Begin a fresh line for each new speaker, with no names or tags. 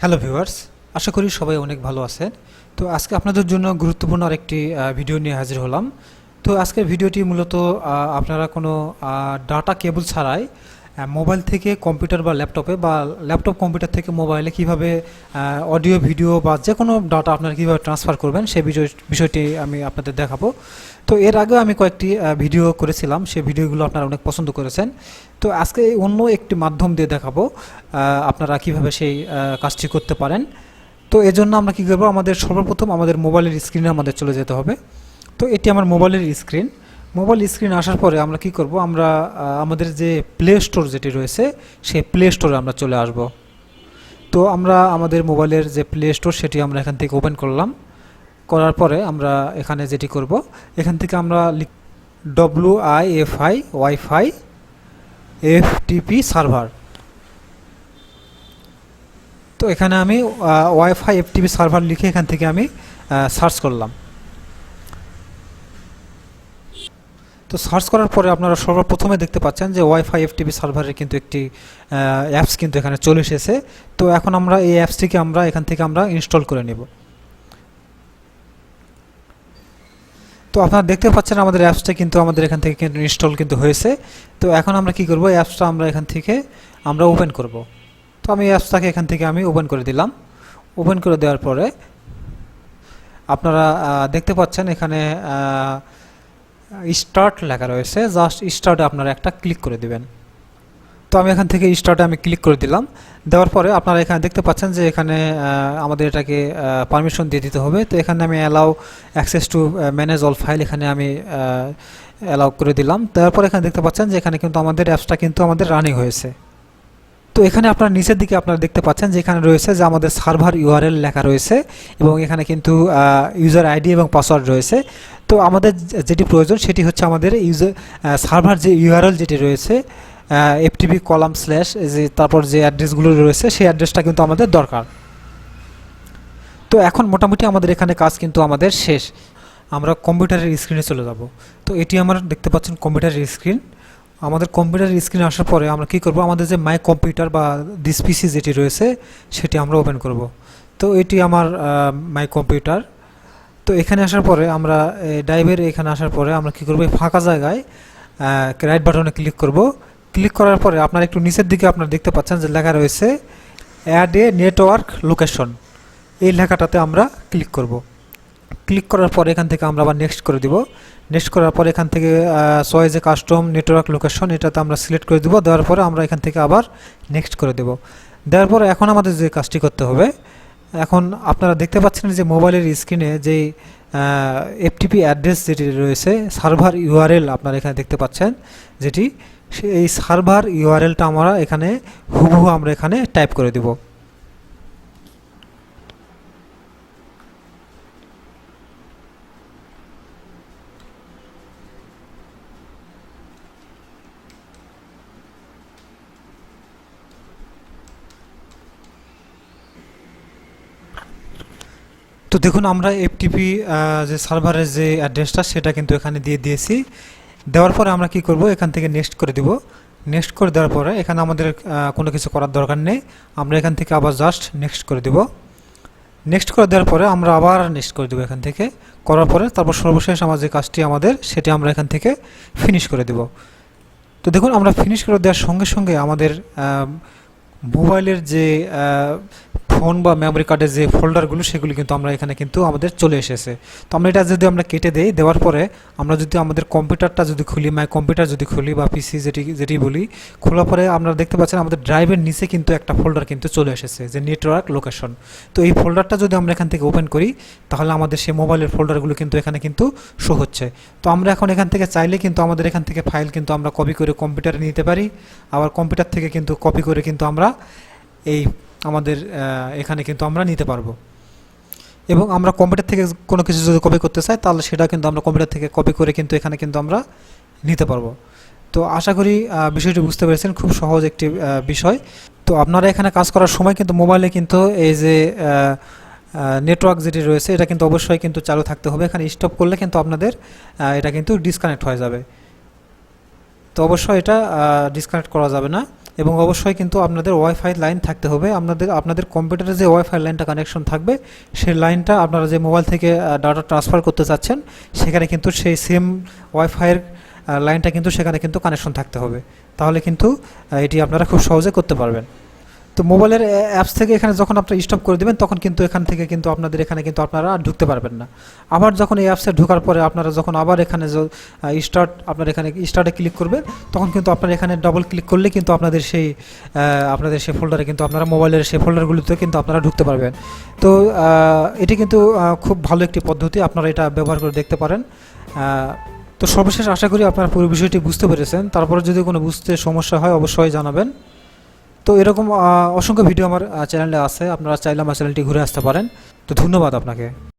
Hello viewers আশা করি সবাই অনেক ভালো আছেন। তো আজকে আপনাদের জন্য গুরুত্বপূর্ণ আরেকটি ভিডিও নিয়ে হাজির হলাম। তো আজকের ভিডিওটি মূলত আপনারা কোনো ডাটা কেবল ছাড়াই মোবাইল থেকে কম্পিউটার বা ল্যাপটপে বা ল্যাপটপ কম্পিউটার থেকে মোবাইলে কীভাবে অডিও, ভিডিও বা যে কোনো ডাটা আপনারা কীভাবে ট্রান্সফার করবেন সেই বিষয়, বিষয়টি আমি আপনাদের দেখাবো। তো এর আগেও আমি কয়েকটি ভিডিও করেছিলাম সেই ভিডিওগুলো আপনারা অনেক পছন্দ করেছেন। তো আজকে অন্য একটি মাধ্যম দিয়ে দেখাবো আপনারা কীভাবে সেই কাজটি করতে পারেন। তো এজন্য আমরা কী করব, আমাদের সর্বপ্রথম আমাদের মোবাইলের স্ক্রিনে আমাদের চলে যেতে হবে। তো এটি আমার মোবাইলের স্ক্রিন মোবাইল স্ক্রিন আসার পরে আমরা কি করব? আমরা আমাদের যে প্লে স্টোর যেটি রয়েছে, সেই প্লে স্টোরে আমরা চলে আসব। তো আমরা আমাদের মোবাইলের যে প্লে স্টোর সেটি আমরা এখান থেকে ওপেন করলাম। করার পরে আমরা এখানে যেটি করব, এখান থেকে আমরা W I F I wifi F TP server তো এখানে আমি ওয়াইফাই এফটিপি সার্ভার লিখে এখান থেকে আমি সার্চ করলাম। তো সার্চ করার পরে আপনারা সর্বপ্রথমে দেখতে পাচ্ছেন যে ওয়াইফাই এফটিপি সার্ভারের কিন্তু একটি অ্যাপস কিন্তু এখানে চলে এসেছে। তো এখন আমরা এই অ্যাপসটিকে আমরা, এখান থেকে আমরা ইনস্টল করে নেব। তো আপনারা দেখতে পাচ্ছেন আমাদের অ্যাপসটা কিন্তু আমাদের এখান থেকে কিন্তু ইনস্টল কিন্তু হয়েছে। তো এখন আমরা কি করব? অ্যাপসটা আমরা এখান থেকে আমরা ওপেন করব। তো আমি অ্যাপসটাকে এখান থেকে আমি ওপেন করে দিলাম। ওপেন করে দেওয়ার পরে আপনারা দেখতে পাচ্ছেন এখানে স্টার্ট লেখা রয়েছে। জাস্ট স্টার্টে আপনারা একটা ক্লিক করে দিবেন। তো আমি এখান থেকে স্টার্টে আমি ক্লিক করে দিলাম। দেওয়ার পরে আপনারা এখানে দেখতে পাচ্ছেন যে এখানে আমাদের এটাকে পারমিশন দিয়ে দিতে হবে। তো এখানে আমি allow access to manage all file এখানে আমি অ্যালাউ করে দিলাম। তারপর এখানে দেখতে পাচ্ছেন যে এখানে কিন্তু আমাদের অ্যাপসটা কিন্তু আমাদের রানিং হয়েছে। তো এখানে আপনার নিচের দিকে আপনারা দেখতে পাচ্ছেন যে এখানে রয়েছে যে আমাদের সার্ভার ইউআরএল লেখা রয়েছে এবং এখানে কিন্তু ইউজার আইডি এবং পাসওয়ার্ড রয়েছে। তো আমাদের যেটি প্রয়োজন সেটি হচ্ছে আমাদের ইউজার সার্ভার যে ইউআরএল যেটি রয়েছে এফটিপি কলাম স্ল্যাশ যে তারপর যে অ্যাড্রেসগুলো রয়েছে সেই অ্যাড্রেসটা কিন্তু আমাদের দরকার। তো এখন মোটামুটি আমাদের এখানে কাজ কিন্তু আমাদের শেষ। আমরা কম্পিউটারের স্ক্রিনে চলে যাব। তো এটি আমার দেখতে পাচ্ছেন কম্পিউটারের স্ক্রিন আমাদের কম্পিউটারের স্ক্রিনে আসার পরে আমরা কি করব? আমাদের যে মাই কম্পিউটার বা দিস পিসি যেটি রয়েছে সেটি আমরা ওপেন করব। তো এটি আমার মাই কম্পিউটার তো এখানে আসার পরে আমরা ড্রাইভের এখানে আসার পরে আমরা কি করব? ফাঁকা জায়গায় রাইট বাটনে ক্লিক করব। ক্লিক করার পরে আপনার একটু নিচের দিকে আপনারা দেখতে পাচ্ছেন যে লেখা রয়েছে অ্যাড এ নেটওয়ার্ক লোকেশন এই লেখাটাতে আমরা ক্লিক করব। ক্লিক করার পরে এখান থেকে আমরা আবার নেক্সট করে দিব। নেক্সট করার পরে এখান থেকে চয়েস এ কাস্টম নেটওয়ার্ক লোকেশন এটাতে আমরা সিলেক্ট করে দিব। দেওয়ার পরে আমরা এখান থেকে আবার নেক্সট করে দেব। দেওয়ার পরে এখন আমাদের যে কাজটি করতে হবে এখন আপনারা দেখতে পাচ্ছেন যে মোবাইলের স্ক্রিনে যে এফটিপি অ্যাড্রেস যেটি রয়েছে সার্ভার ইউআরএল আপনারা এখানে দেখতে পাচ্ছেন, যেটি এই সার্ভার ইউআরএলটা আমরা এখানে হুবহু আমরা এখানে টাইপ করে দেব। দেখুন, আমরা এফটিপি যে সার্ভারের যে অ্যাড্রেসটা, সেটা কিন্তু এখানে দিয়ে দিয়েছি। দেওয়ার পরে আমরা কি করব? এখান থেকে নেক্সট করে দিব। নেক্সট করে দেওয়ার পরে এখানে আমাদের কোনো কিছু করার দরকার নেই। আমরা এখান থেকে আবার জাস্ট নেক্সট করে দিব। নেক্সট করে দেওয়ার পরে আমরা আবার নেক্সট করে দেবো এখান থেকে। করার পরে তারপর সর্বশেষ আমার যে কাজটি আমাদের, সেটি আমরা এখান থেকে ফিনিশ করে দেব। তো দেখুন, আমরা ফিনিশ করে দেওয়ার সঙ্গে সঙ্গে আমাদের মোবাইলের যে ফোন বা মেমোরি কার্ডের যে ফোল্ডারগুলো সেগুলো কিন্তু আমরা এখানে কিন্তু আমাদের চলে এসেছে। তো আমরা এটা যদি আমরা কেটে দেই, দেওয়ার পরে আমরা যদি আমাদের কম্পিউটারটা যদি খুলি মাই কম্পিউটার যদি খুলি বা পিসি যেটি যেটি বলি, খোলার পরে আপনারা দেখতে পাচ্ছেন আমাদের ড্রাইভের নিচে কিন্তু একটা ফোল্ডার কিন্তু চলে এসেছে, যে নেটওয়ার্ক লোকেশন তো এই ফোল্ডারটা যদি আমরা এখান থেকে ওপেন করি, তাহলে আমাদের সেই মোবাইলের ফোল্ডারগুলো কিন্তু এখানে কিন্তু শো হচ্ছে। তো আমরা এখন এখান থেকে চাইলে কিন্তু আমাদের এখান থেকে ফাইল কিন্তু আমরা কপি করে কম্পিউটারে নিতে পারি। আবার কম্পিউটার থেকে কিন্তু কপি করে কিন্তু আমরা এই আমাদের এখানে কিন্তু আমরা নিতে পারব। এবং আমরা কম্পিউটার থেকে কোনো কিছু যদি কপি করতে চাই, তাহলে সেটা কিন্তু আমরা কম্পিউটার থেকে কপি করে কিন্তু এখানে কিন্তু আমরা নিতে পারব। তো আশা করি বিষয়টি বুঝতে পেরেছেন, খুব সহজ একটি বিষয়। তো আপনারা এখানে কাজ করার সময় কিন্তু মোবাইলে কিন্তু এই যে নেটওয়ার্ক যেটি রয়েছে, এটা কিন্তু অবশ্যই কিন্তু চালু থাকতে হবে। এখানে স্টপ করলে কিন্তু আপনাদের এটা কিন্তু ডিসকানেক্ট হয়ে যাবে। তো অবশ্যই এটা ডিসকানেক্ট করা যাবে না। এবং অবশ্যই কিন্তু আপনাদের ওয়াইফাই লাইন থাকতে হবে। আপনাদের আপনাদের কম্পিউটারে যে ওয়াইফাই লাইনটা কানেকশন থাকবে সেই লাইনটা আপনারা যে মোবাইল থেকে ডাটা ট্রান্সফার করতে চাচ্ছেন, সেখানে কিন্তু সেই সেম ওয়াইফাইয়ের লাইনটা কিন্তু সেখানে কিন্তু কানেকশন থাকতে হবে। তাহলে কিন্তু এটি আপনারা খুব সহজে করতে পারবেন। তো মোবাইলের অ্যাপস থেকে এখানে যখন আপনারা স্টপ করে দেবেন, তখন কিন্তু এখান থেকে কিন্তু আপনাদের এখানে কিন্তু আপনারা ঢুকতে পারবেন না। আবার যখন এই অ্যাপসে ঢোকার পরে আপনারা যখন আবার এখানে স্টার্ট আপনার এখানে স্টার্টে ক্লিক করবেন, তখন কিন্তু আপনার এখানে ডবল ক্লিক করলে কিন্তু আপনাদের সেই আপনাদের সেই ফোল্ডারে কিন্তু আপনারা, মোবাইলের সেই ফোল্ডারগুলিতে কিন্তু আপনারা ঢুকতে পারবেন। তো এটি কিন্তু খুব ভালো একটি পদ্ধতি, আপনারা এটা ব্যবহার করে দেখতে পারেন। তো সর্বশেষ আশা করি আপনারা পুরো বিষয়টি বুঝতে পেরেছেন। তারপরে যদি কোনো বুঝতে সমস্যা হয়, অবশ্যই জানাবেন। তো এরকম অসংখ্য ভিডিও আমার চ্যানেলে আছে। আপনারা চাইলে আমার চ্যানেলটি ঘুরে আসতে পারেন। তো ধন্যবাদ আপনাকে।